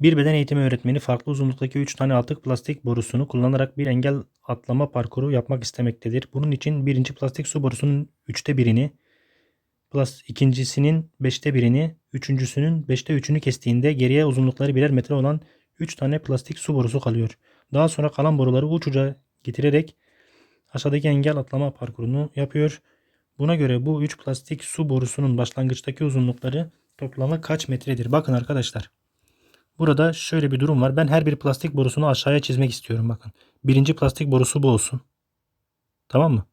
Bir beden eğitimi öğretmeni farklı uzunluktaki 3 tane atık plastik borusunu kullanarak bir engel atlama parkuru yapmak istemektedir. Bunun için birinci plastik su borusunun 3'te birini, ikincisinin 5'te birini, üçüncüsünün 5'te 3'ünü kestiğinde geriye uzunlukları birer metre olan 3 tane plastik su borusu kalıyor. Daha sonra kalan boruları uç uca getirerek aşağıdaki engel atlama parkurunu yapıyor. Buna göre bu 3 plastik su borusunun başlangıçtaki uzunlukları toplamı kaç metredir? Bakın arkadaşlar. Burada şöyle bir durum var. Ben her bir plastik borusunu aşağıya çizmek istiyorum bakın. Birinci plastik borusu bu olsun. Tamam mı?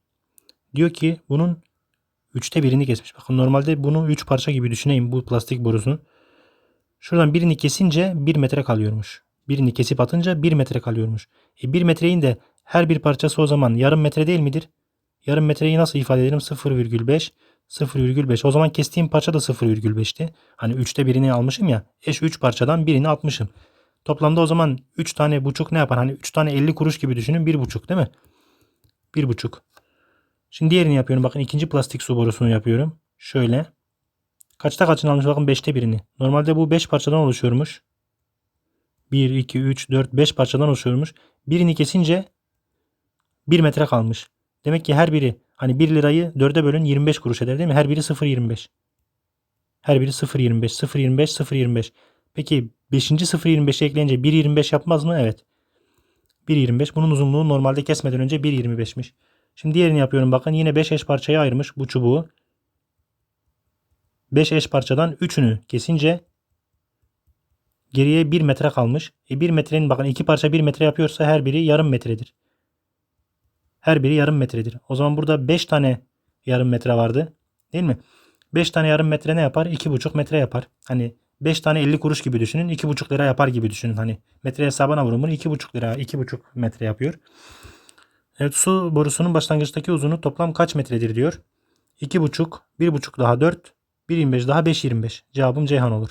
Diyor ki bunun üçte birini kesmiş. Bakın normalde bunu üç parça gibi düşüneyim bu plastik borusunu. Şuradan birini kesince bir metre kalıyormuş. Birini kesip atınca bir metre kalıyormuş. E bir metreyin de her bir parçası o zaman yarım metre değil midir? Yarım metreyi nasıl ifade edelim? 0,5 0,5. O zaman kestiğim parça da 0,5'ti. Hani 3'te birini almışım ya. Eş 3 parçadan birini atmışım. Toplamda o zaman 3 tane buçuk ne yapar? Hani 3 tane 50 kuruş gibi düşünün. 1 buçuk değil mi? 1 buçuk. Şimdi diğerini yapıyorum. Bakın ikinci plastik su borusunu yapıyorum. Şöyle. Kaçta kaçını almış? Bakın 5'te birini. Normalde bu 5 parçadan oluşuyormuş. 1, 2, 3, 4, 5 parçadan oluşuyormuş. Birini kesince 1 metre kalmış. Demek ki her biri hani 1 lirayı 4'e bölün 25 kuruş eder değil mi? Her biri 0.25. Her biri 0.25, 0.25, 0.25. Peki 5. 0.25'e ekleyince 1.25 yapmaz mı? Evet. 1.25. Bunun uzunluğu normalde kesmeden önce 1.25'miş. Şimdi diğerini yapıyorum. Bakın yine 5 eş parçaya ayırmış bu çubuğu. 5 eş parçadan 3'ünü kesince geriye 1 metre kalmış. E 1 metrenin bakın 2 parça 1 metre yapıyorsa her biri yarım metredir. Her biri yarım metredir. O zaman burada 5 tane yarım metre vardı. Değil mi? 5 tane yarım metre ne yapar? 2,5 metre yapar. Hani 5 tane 50 kuruş gibi düşünün. 2,5 lira yapar gibi düşünün. Hani metre hesabına vurulur. 2,5 lira, 2,5 metre yapıyor. Evet su borusunun başlangıçtaki uzunluğu toplam kaç metredir diyor. 2,5, 1,5 daha 4, 1,25 daha 5,25. Cevabım Ceyhan olur.